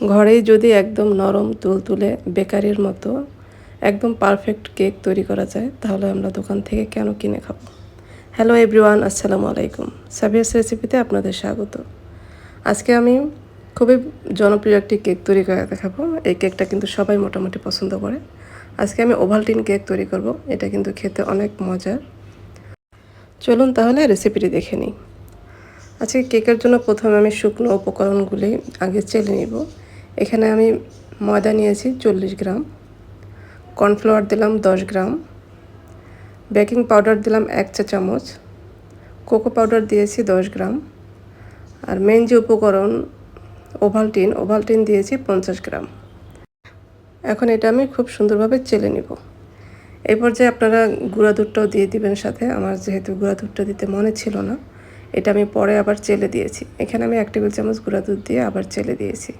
ঘরেই যদি একদম নরম তুলতুলে বেকারির মতো একদম পারফেক্ট কেক তৈরি করা যায়, তাহলে আমরা দোকান থেকে কেন কিনে খাব? হ্যালো এভরিওয়ান আসসালামু আলাইকুম। সাবিয়াস রেসিপিতে আপনাদের স্বাগত। আজকে আমি খুবই জনপ্রিয় একটি কেক তৈরি করে দেখাবো। এই কেকটা কিন্তু সবাই মোটামুটি পছন্দ করে। আজকে আমি ওভালটিন কেক তৈরি করব। এটা কিন্তু খেতে অনেক মজার। চলুন তাহলে রেসিপিটি দেখে নিই। আজকে কেকের জন্য প্রথমে আমি শুকনো উপকরণগুলি আগে চেলে নিব। এখানে আমি ময়দা নিয়েছি চল্লিশ গ্রাম। কর্নফ্লাওয়ার দিলাম দশ গ্রাম। বেকিং পাউডার দিলাম এক চা চামচ। কোকো পাউডার দিয়েছি দশ গ্রাম। আর মেন যে উপকরণ ওভালটিন ওভালটিন দিয়েছি পঞ্চাশ গ্রাম। এখন এটা আমি খুব সুন্দরভাবে চেলে নিব। এই পর্যায়ে আপনারা গুঁড়া দুধটাও দিয়ে দিবেন সাথে। আমার যেহেতু গুঁড়া দুধটা দিতে মনে ছিল না, এটা আমি পরে আবার চেলে দিয়েছি। এখানে আমি এক টেবিল চামচ গুঁড়া দুধ দিয়ে আবার চেলে দিয়েছি।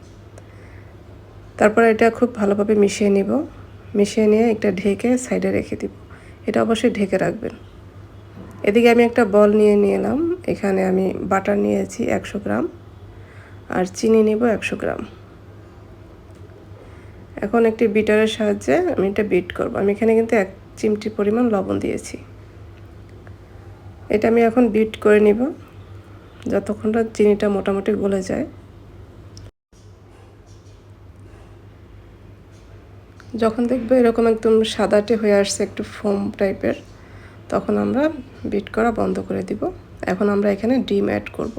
তারপর এটা খুব ভালোভাবে মিশিয়ে নিব। মিশিয়ে নিয়ে একটা ঢেকে সাইডে রেখে দিব। এটা অবশ্যই ঢেকে রাখবেন। এদিকে আমি একটা বল নিয়ে নিলাম। এখানে আমি বাটার নিয়েছি একশো গ্রাম আর চিনি নিব একশো গ্রাম। এখন একটি বিটারের সাহায্যে আমি এটা বিট করব। আমি এখানে কিন্তু এক চিমটি পরিমাণ লবণ দিয়েছি। এটা আমি এখন বিট করে নিব। যতক্ষণ না চিনিটা মোটামুটি গলে যায়। যখন দেখবে এরকম একদম সাদাটে হয়ে আসছে একটু ফোম টাইপের, তখন আমরা বিট করা বন্ধ করে দিব। এখন আমরা এখানে ডিম অ্যাড করব।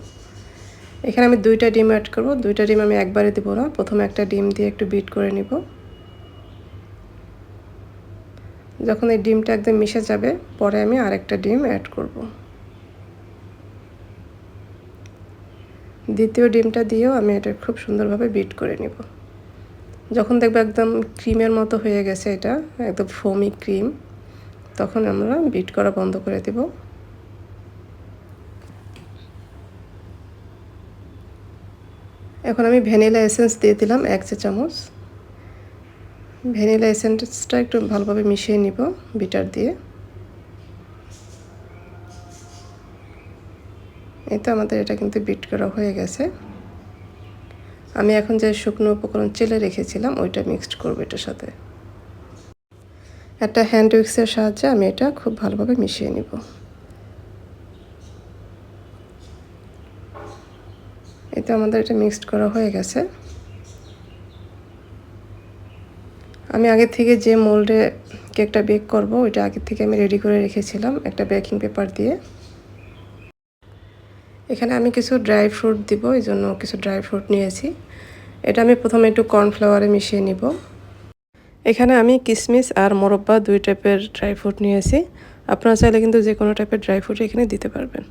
এখানে আমি দুইটা ডিম অ্যাড করব। দুইটা ডিম আমি একবারে দিব না, প্রথমে একটা ডিম দিয়ে একটু বিট করে নিব। যখন এই ডিমটা একদম মিশে যাবে, পরে আমি আরেকটা ডিম অ্যাড করব। দ্বিতীয় ডিমটা দিয়েও আমি এটা খুব সুন্দরভাবে বিট করে নিব। যখন দেখবে একদম ক্রিমের মতো হয়ে গেছে এটা, একদম ফোমি ক্রিম তখন আমরা বিট করা বন্ধ করে দেব। এখন আমি ভ্যানিলা এসেন্স দিয়ে দিলাম এক চা চামচ। ভ্যানিলা এসেন্সটা একটু ভালোভাবে মিশিয়ে নিব বিটার দিয়ে। এই তো আমাদের এটা কিন্তু বিট করা হয়ে গেছে। আমি এখন যে শুকনো উপকরণ চেলে রেখেছিলাম, ওইটা মিক্সড করব এটার সাথে। একটা হ্যান্ড উইক্সের সাহায্যে আমি এটা খুব ভালোভাবে মিশিয়ে নিব। এতে আমাদের এটা মিক্সড করা হয়ে গেছে। আমি আগে থেকে যে মোল্ডে কেকটা বেক করব, ওইটা আগে থেকে আমি রেডি করে রেখেছিলাম একটা বেকিং পেপার দিয়ে। এখানে আমি কিছু ড্রাই ফ্রুট দিব, এই জন্য কিছু ড্রাই ফ্রুট নিয়েছি। এটা আমি প্রথমে একটু কর্নফ্লাওয়ারে মিশিয়ে নিব। এখানে আমি কিশমিশ আর মোরব্বা দুই টাইপের ড্রাই ফ্রুট নিয়েছি। আপনারা চাইলে কিন্তু যে কোনো টাইপের ড্রাই ফ্রুট এখানে দিতে পারবেন।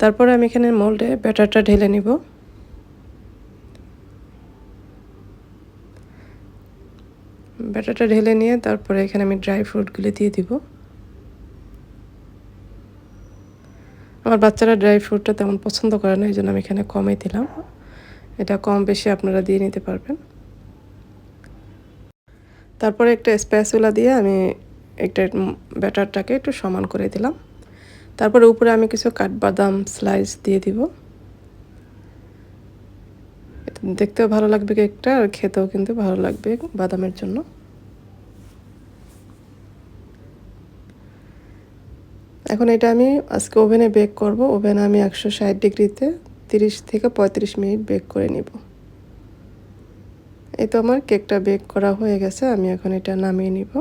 তারপরে আমি এখানে মোল্ডে ব্যাটারটা ঢেলে নিব। ব্যাটারটা ঢেলে নিয়ে তারপরে এখানে আমি ড্রাই ফ্রুটগুলি দিয়ে দিব। আমার বাচ্চারা ড্রাই ফ্রুটটা তেমন পছন্দ করে না এই জন্য আমি এখানে কমই দিলাম। এটা কম বেশি আপনারা দিয়ে নিতে পারবেন। তারপরে একটা স্প্যাচুলা দিয়ে আমি একটা ব্যাটারটাকে একটু সমান করে দিলাম। তারপরে উপরে আমি কিছু কাঠবাদাম স্লাইস দিয়ে দিব। দেখতেও ভালো লাগবে কেকটা, আর খেতেও কিন্তু ভালো লাগবে বাদামের জন্য। এখন এটা আমি আজকে ওভেনে বেক করব। ওভেনে আমি একশো ষাট ডিগ্রিতে তিরিশ থেকে পঁয়ত্রিশ মিনিট বেক করে নিব। এই তো আমার কেকটা বেক করা হয়ে গেছে, আমি এখন এটা নামিয়ে নিব।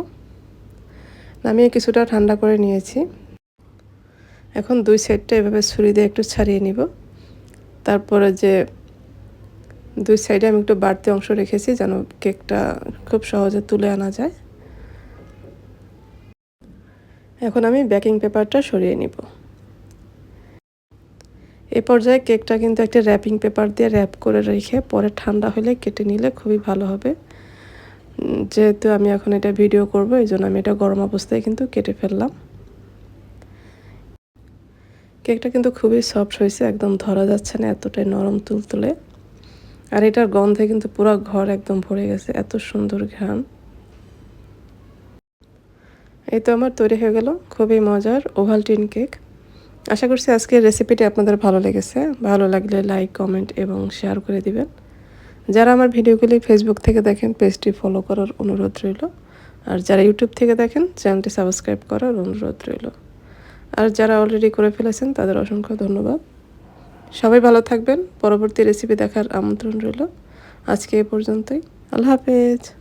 নামিয়ে কিছুটা ঠান্ডা করে নিয়েছি। এখন দুই সাইডটা এভাবে ছুরি দিয়ে একটু ছাড়িয়ে নিব। তারপরে যে দুই সাইডে আমি একটু বাড়তি অংশ রেখেছি যেন কেকটা খুব সহজে তুলে আনা যায়। এখন আমি বেকিং পেপারটা সরিয়ে নিব। এ পর্যায়ে কেকটা কিন্তু একটা র্যাপিং পেপার দিয়ে র্যাপ করে রেখে পরে ঠান্ডা হলে কেটে নিলে খুবই ভালো হবে। যেহেতু আমি এখন এটা ভিডিও করব, এই জন্য আমি এটা গরম অবস্থায় কিন্তু কেটে ফেললাম। কেকটা কিন্তু খুবই সফট হয়েছে, একদম ধরা যাচ্ছে না এতটাই নরম তুলতুলে। আর এটার গন্ধে কিন্তু পুরো ঘর একদম ভরে গেছে, এত সুন্দর ঘ্রাণ। এই তো আমার তৈরি হয়ে গেল, খুবই মজার ওভালটিন কেক। আশা করছি আজকের রেসিপিটি আপনাদের ভালো লেগেছে। ভালো লাগলে লাইক কমেন্ট এবং শেয়ার করে দিবেন। যারা আমার ভিডিওগুলি ফেসবুক থেকে দেখেন পেজটি ফলো করার অনুরোধ রইল। আর যারা ইউটিউব থেকে দেখেন চ্যানেলটি সাবস্ক্রাইব করার অনুরোধ রইল। আর যারা অলরেডি করে ফেলেছেন, তাদের অসংখ্য ধন্যবাদ। সবাই ভালো থাকবেন। পরবর্তী রেসিপি দেখার আমন্ত্রণ রইল। আজকে এ পর্যন্তই। আল্লাহ হাফেজ।